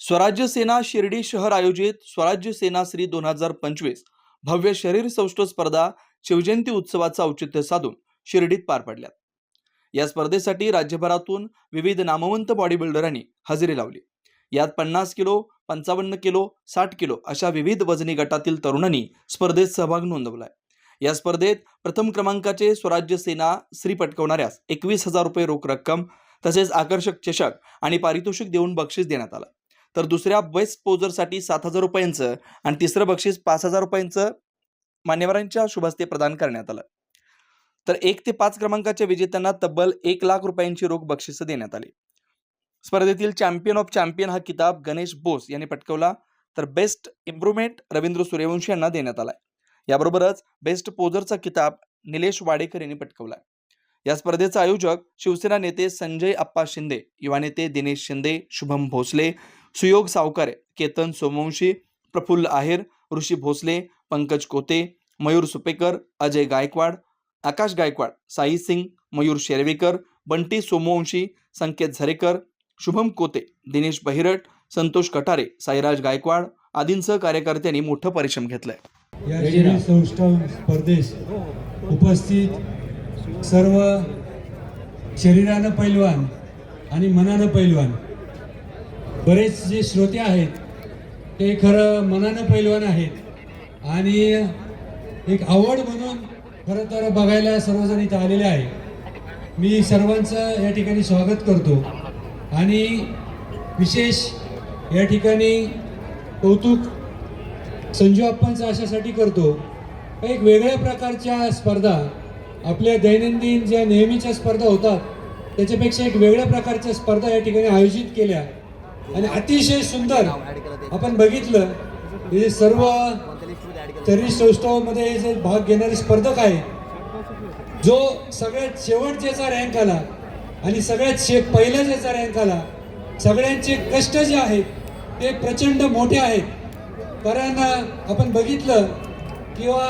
स्वराज्य सेना शिर्डी शहर आयोजित स्वराज्य सेना श्री दोन हजार पंचवीस भव्य शरीर सौष्ठ स्पर्धा शिवजयंती उत्सवाचा औचित्य साधून शिर्डीत पार पडल्यात. या स्पर्धेसाठी राज्यभरातून विविध नामवंत बॉडी बिल्डरांनी हजेरी लावली. यात पन्नास किलो पंचावन्न किलो साठ किलो अशा विविध वजनी गटातील तरुणांनी स्पर्धेत सहभाग नोंदवलाय. या स्पर्धेत प्रथम क्रमांकाचे स्वराज्य सेना श्री पटकवणाऱ्यास एकवीस हजार रुपये रोख रक्कम तसेच आकर्षक चषक आणि पारितोषिक देऊन बक्षीस देण्यात आलं. तर दुसऱ्या बेस्ट पोजरसाठी सात हजार रुपयांचं आणि तिसरं बक्षीस पाच हजार रुपयांचं मान्यवरांच्या शुभस्ते प्रदान करण्यात आलं. तर एक ते पाच क्रमांकाच्या विजेत्यांना तब्बल एक लाख रुपयांची रोख बक्षिसं देण्यात आली. स्पर्धेतील चॅम्पियन ऑफ चॅम्पियन हा किताब गणेश बोस यांनी पटकवला. तर बेस्ट इम्प्रुव्हमेंट रवींद्र सूर्यवंशी यांना देण्यात आलाय. याबरोबरच बेस्ट पोजरचा किताब निलेश वाडेकर यांनी पटकवलाय. या स्पर्धेचे आयोजक शिवसेना नेते संजय अप्पा शिंदे युवा नेते दिनेश शिंदे शुभम भोसले सुयोग सावकारे केतन सोमवंशी प्रफुल्ल आहेर ऋषी भोसले पंकज कोते मयूर सुपेकर अजय गायकवाड आकाश गायकवाड साई सिंग मयूर शेरवेकर बंटी सोमवंशी संकेत झरेकर शुभम कोते दिनेश बहिरट संतोष कटारे साईराज गायकवाड आदींसह कार्यकर्त्यांनी मोठं परिश्रम घेतलंय. या संस्था स्पर्धेस उपस्थित सर्व शरीरानं पैलवान आणि मनानं पैलवान. बरेच जे श्रोते आहेत ते खरं मनानं पैलवान आहेत. आणि एक आवड म्हणून खरं तर बघायला सर्वजण इथं आलेले आहे. मी सर्वांचं या ठिकाणी स्वागत करतो. आणि विशेष या ठिकाणी कौतुक संजू आप्पांचं अशासाठी करतो. एक वेगळ्या प्रकारच्या स्पर्धा आपल्या दैनंदिन ज्या नेहमीच्या स्पर्धा होतात त्याच्यापेक्षा एक वेगळ्या प्रकारच्या स्पर्धा या ठिकाणी आयोजित केल्या. आणि अतिशय सुंदर आपण बघितलं हे सर्व तरी सौष्ठवामध्ये हे जे भाग घेणारे स्पर्धक आहेत जो सगळ्यात शेवट ज्याचा रँक आला आणि सगळ्यात शे पहिला ज्याचा रँक आला सगळ्यांचे कष्ट जे आहेत ते प्रचंड मोठे आहेत. कारण आपण बघितलं किंवा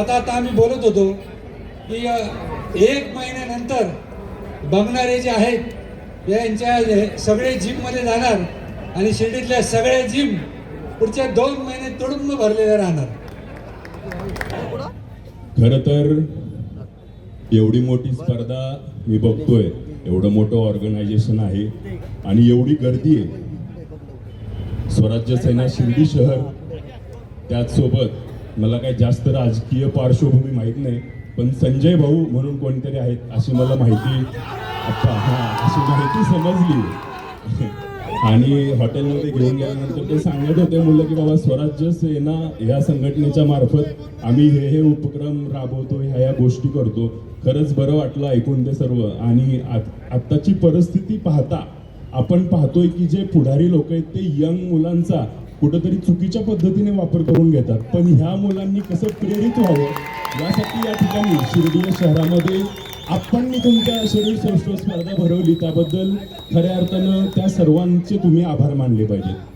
आता आता आम्ही बोलत होतो की एक महिन्यानंतर बघणारे जे आहेत यांच्या सगळे जिममध्ये जाणार आणि शिर्डीतल्या सगळ्या जिम पुढच्या दोन महिने तुडुंब भरलेल्या राहणार. खर तर एवढी मोठी स्पर्धा मी बघतोय एवढं मोठं ऑर्गनायझेशन आहे आणि एवढी गर्दी आहे. स्वराज्य सेना शिर्डी शहर त्याचसोबत मला काही जास्त राजकीय पार्श्वभूमी माहीत नाही पण संजय भाऊ म्हणून कोणतरी आहेत अशी मला माहिती आता हां अशी माहिती समजली. आणि हॉटेलमध्ये घेऊन गेल्यानंतर ते सांगत होते मुलं की बाबा स्वराज्य सेना ह्या संघटनेच्या मार्फत आम्ही हे हे उपक्रम राबवतो ह्या ह्या गोष्टी करतो. खरंच बरं वाटलं ऐकून ते सर्व. आणि आत्ताची परिस्थिती पाहता आपण पाहतोय की जे पुढारी लोक आहेत ते यंग मुलांचा कुठंतरी चुकीच्या पद्धतीने वापर करून घेतात. पण ह्या मुलांनी कसं प्रेरित व्हावं यासाठी या ठिकाणी शिर्डी शहरामध्ये आपण तुमच्या शरीर सौष्ठव स्पर्धा भरवली. त्याबद्दल खऱ्या अर्थानं त्या सर्वांचे तुम्ही आभार मानले पाहिजेत.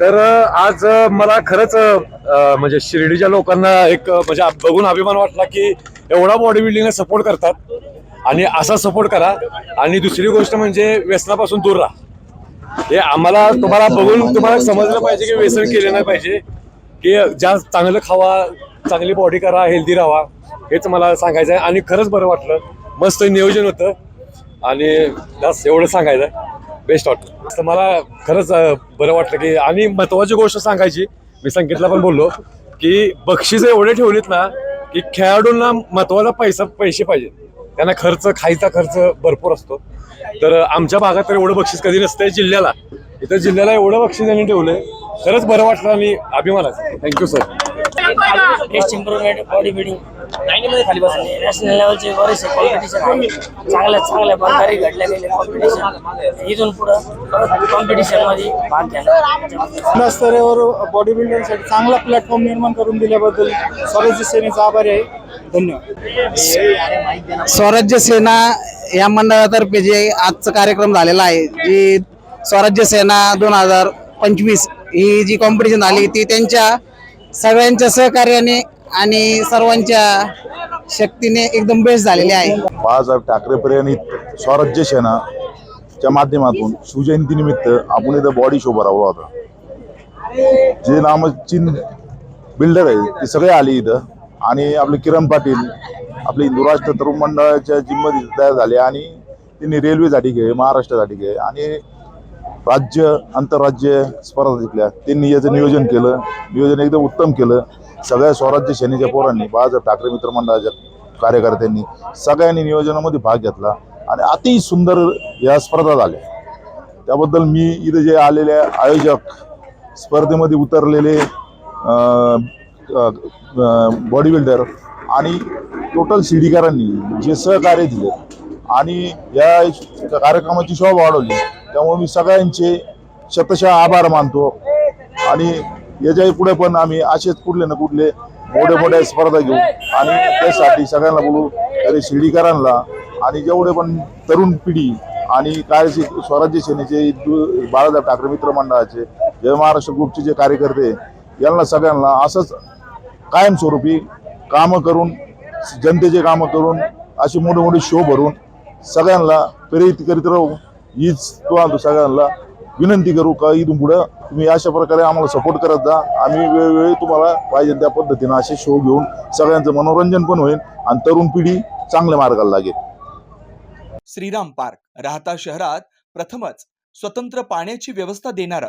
तर आज मला खरंच म्हणजे शिर्डीच्या लोकांना एक म्हणजे बघून अभिमान वाटला की एवढा बॉडी बिल्डिंगला सपोर्ट करतात. आणि असा सपोर्ट करा. आणि दुसरी गोष्ट म्हणजे व्यसनापासून दूर राहा. हे आम्हाला तुम्हाला बघून तुम्हाला समजलं पाहिजे की व्यसन केलं नाही पाहिजे. की ज्या चांगलं खावा चांगली बॉडी करा हेल्दी राहा हेच मला सांगायचं आहे आणि खरंच बरं वाटलं. मस्त नियोजन होतं. आणि बस एवढं सांगायचं आहे. बेस्ट वाटलं. तर मला खरंच बरं वाटलं की आणि महत्वाची गोष्ट सांगायची मी संकेतला पण बोललो की बक्षीस एवढे ठेवलीत ना की खेळाडूंना महत्त्वाचा पैसा पैसे पाहिजे. त्यांना खर्च खायचा खर्च भरपूर असतो. तर आमच्या भागात तर एवढं बक्षीस कधी नसतंय जिल्ह्याला. इथं जिल्ह्याला एवढं बक्षीस त्यांनी ठेवलंय. खरंच बरं वाटलं आणि अभिमानाचं thank you sir improvement body building national लेवलचे बरेचसे कॉम्पिटिशन आहे. चांगल्या चांगल्या प्रकारे गेले कॉम्पिटिशन इथून पुढं कॉम्पिटिशनमध्ये भाग स्तरावर बॉडी बिल्डरसाठी चांगला प्लॅटफॉर्म निर्माण करून दिल्याबद्दल स्वराज्य सेनेचा आभारी आहे. धन्यवाद. स्वराज्य सेना या मंडळातर्फे जे आजचा कार्यक्रम झालेला आहे जी स्वराज्य सेना दोन हजार पंचवीस ही जी कॉम्पिटिशन झाली ती त्यांच्या सगळ्यांच्या सहकार्याने आणि सर्वांच्या शक्तीने एकदम बेस्ट झालेली आहे. बाळासाहेब ठाकरे प्रेरित स्वराज्य सेनाच्या माध्यमातून शिवजयंतीनिमित्त आपण इथं बॉडी शो भरवला होता. जे नामची बिल्डर आहे ते सगळे आले इथं. आणि आपले किरण पाटील आपले हिंदू राष्ट्र तरुण मंडळाच्या जिम्मध्ये तयार झाले आणि त्यांनी रेल्वेसाठी घे महाराष्ट्रासाठी घे आणि राज्य आंतरराज्य स्पर्धा जिंकल्या. त्यांनी याचं नियोजन केलं. नियोजन एकदम उत्तम केलं. सगळ्या स्वराज्य सेनेच्या पोरांनी बाळासाहेब ठाकरे मित्र मंडळाच्या कार्यकर्त्यांनी सगळ्यांनी नियोजनामध्ये भाग घेतला आणि अति सुंदर या स्पर्धा झाल्या. त्याबद्दल मी इथे जे आलेले आयोजक स्पर्धेमध्ये उतरलेले बॉडी बिल्डर आणि टोटल शिडीकरांनी जे सहकार्य दिले आणि या कार्यक्रमाची शोभा वाढवली त्यामुळे मी सगळ्यांचे शतशः आभार मानतो. आणि याच्यापुढे पण आम्ही असेच कुठले ना कुठले मोठे मोठ्या स्पर्धा घेऊ आणि त्यासाठी सगळ्यांना बोलू तरी शिर्डीकरांना आणि जेवढे पण तरुण पिढी आणि काय स्वराज्य सेनेचे दु- बाळासाहेब ठाकरे मित्र मंडळाचे जय महाराष्ट्र ग्रुपचे जे कार्यकर्ते यांना सगळ्यांना असंच कायमस्वरूपी कामं करून जनतेचे कामं करून असे मोठे मोठे शो भरून सगळ्यांना प्रेरित करीत राहू हीच तो सगळ्यांना विनंती करू का इथून पुढं तुम्ही अशा प्रकारे आम्हाला सपोर्ट करत जा. आम्ही वेळोवेळी तुम्हाला पाहिजे त्या पद्धतीनं असे शो घेऊन सगळ्यांचं मनोरंजन पण होईल आणि तरुण पिढी चांगल्या मार्गाला लागेल. श्रीराम पार्क राहता शहरात प्रथमच स्वतंत्र पाण्याची व्यवस्था देणारं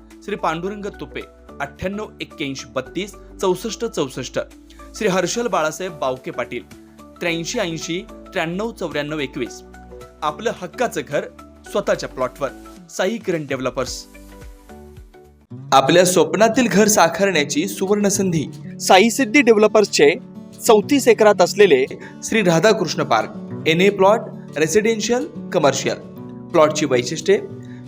श्री पांडुरंग तुपे अठ्ठ्याण्णव एक्क्याऐंशी बत्तीस चौसष्ट चौसष्ट. श्री हर्षल बाळासाहेब बावके पाटील त्र्याऐंशी ऐंशी त्र्याण्णव चौऱ्याण्णव एकवीस. आपलं हक्काचं घर स्वतःच्या प्लॉटवर. साई किरण डेव्हलपर्स. आपल्या स्वप्नातील घर साकारण्याची सुवर्ण संधी साई सिद्धी डेव्हलपर्सचे चौतीस एकरात असलेले Shri Radhakrishna park. N A plot residential commercial. प्लॉटची वैशिष्ट्ये